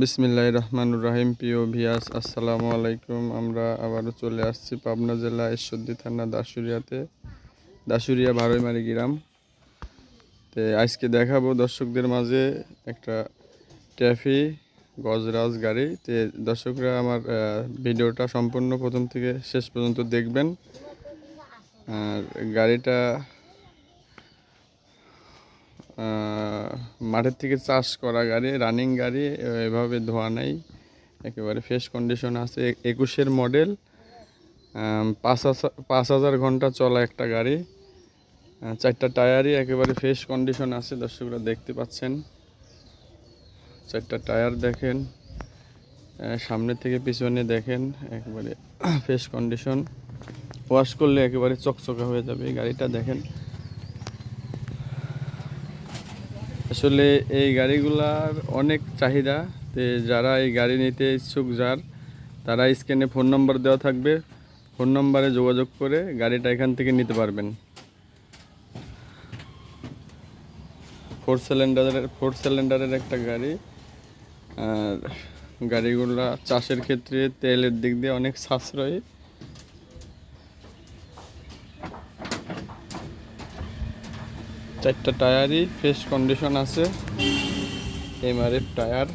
বিসমিল্লাহ রহমানুর রাহিম, প্রিয় ভিয়াস আসসালামু আলাইকুম। আমরা আবারও চলে আসছি পাবনা জেলা ঈশ্বরদী থানা দাসুরিয়াতে দাসুরিয়া বারোইমারি গ্রাম। তো আজকে দেখাবো দর্শকদের মাঝে একটা ট্যাফি, গজরাজ গাড়ি। তে দর্শকরা আমার ভিডিওটা সম্পূর্ণ প্রথম থেকে শেষ পর্যন্ত দেখবেন। আর গাড়িটা মাঠের থেকে চাষ করা গাড়ি রানিং গাড়ি এভাবে ধোয়া নাই। একেবারে ফ্রেশ কন্ডিশন আছে। একুশের মডেল পাঁচ হাজার পাঁচ হাজার ঘণ্টা চলা একটা গাড়ি। চারটা টায়ারই একেবারে ফ্রেশ কন্ডিশন আছে, দর্শকরা দেখতে পাচ্ছেন। চারটা টায়ার দেখেন। সামনে থেকে পিছনে দেখেন, একেবারে ফ্রেশ কন্ডিশন ওয়াশ করলে একেবারে চকচকা হয়ে যাবে। গাড়িটা দেখেন আসলে এই গাড়িগুলার অনেক চাহিদা। তো যারা এই গাড়ি নিতে ইচ্ছুক, যার, তারা স্ক্রিনে ফোন নম্বর দেওয়া থাকবে। ফোন নম্বরে যোগাযোগ করে গাড়িটা এখান থেকে নিতে পারবেন। ফোর সিলিন্ডারের ফোর সিলিন্ডারের একটা গাড়ি। আর গাড়িগুলা চাষের ক্ষেত্রে তেলের দিক দিয়ে অনেক সাশ্রয়ী। চারটা টায়ারই ফ্রেশ কন্ডিশন আছে। MRF tyre.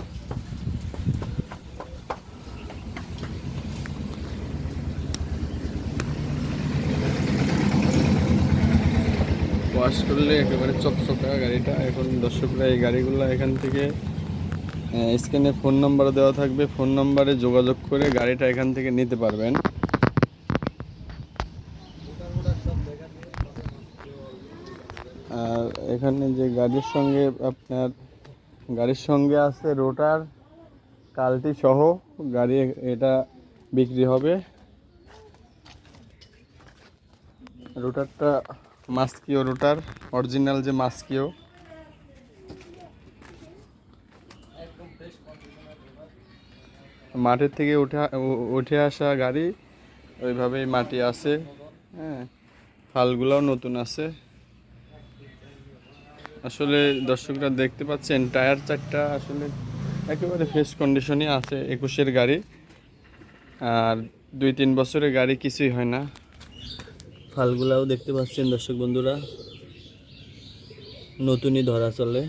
ওয়াশ করলে একেবারে চকচকা গাড়িটা। এখন দর্শকরা এই গাড়িগুলো এখান থেকে স্ক্রিনে ফোন নাম্বার দেওয়া থাকবে। ফোন নাম্বারে যোগাযোগ করে গাড়িটা এখান থেকে নিতে পারবেন আর এখানে যে গাড়ির সঙ্গে আপনার গাড়ির সঙ্গে আছে রোটার, কালটি সহ গাড়ি এটা বিক্রি হবে। রোটারটা মাস্কিও রোটার, অরিজিনাল যে মাস্কিও। মাঠের থেকে উঠে উঠে আসা গাড়ি, ওইভাবেই মাটি আছে হ্যাঁ। ফালগুলোও নতুন আছে। আসলে দর্শকরা দেখতে পাচ্ছেন টায়ার চারটা আসলে একেবারে ফ্রেশ কন্ডিশনই আছে একুশের গাড়ি। আর দুই তিন বছরের গাড়ি কিছুই হয় না। ফালগুলাও দেখতে পাচ্ছেন দর্শক বন্ধুরা। নতুনই ধরা চলে।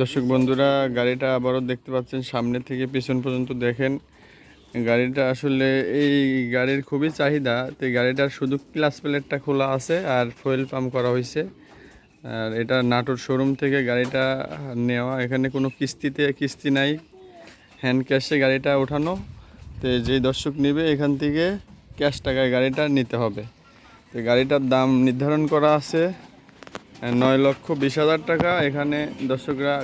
দর্শক বন্ধুরা গাড়িটা আবারও দেখতে পাচ্ছেন সামনে থেকে পিছন পর্যন্ত দেখেন। গাড়িটা আসলে এই গাড়ির খুবই চাহিদা। তো গাড়িটার শুধু ক্লাস প্লেটটা খোলা আছে আর ফুয়েল পাম্প করা হয়েছে আর এটা নাটোর শোরুম থেকে গাড়িটা নেওয়া। এখানে কোনো কিস্তিতে, কিস্তি নাই। হ্যান্ড ক্যাশে গাড়িটা ওঠানো। তো যেই দর্শক নেবে, এখান থেকে ক্যাশ টাকায় গাড়িটা নিতে হবে। তো গাড়িটার দাম নির্ধারণ করা আছে নয় লক্ষ বিশ হাজার টাকা। এখানে দর্শকরা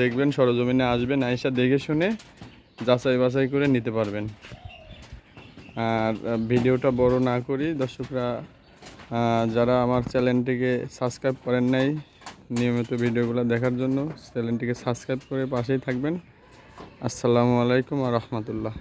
দেখবেন, সরজমিনে আসবেন, আইসা দেখে শুনে যাচাই বাছাই করে নিতে পারবেন। আর ভিডিওটা বড় না করি, দর্শকরা যারা আমার চ্যানেলটিকে সাবস্ক্রাইব করেন নাই, নিয়মিত ভিডিওগুলো দেখার জন্য, চ্যানেলটিকে সাবস্ক্রাইব করে পাশেই থাকবেন। আসসালামু আলাইকুম আর রহমতুল্লাহ।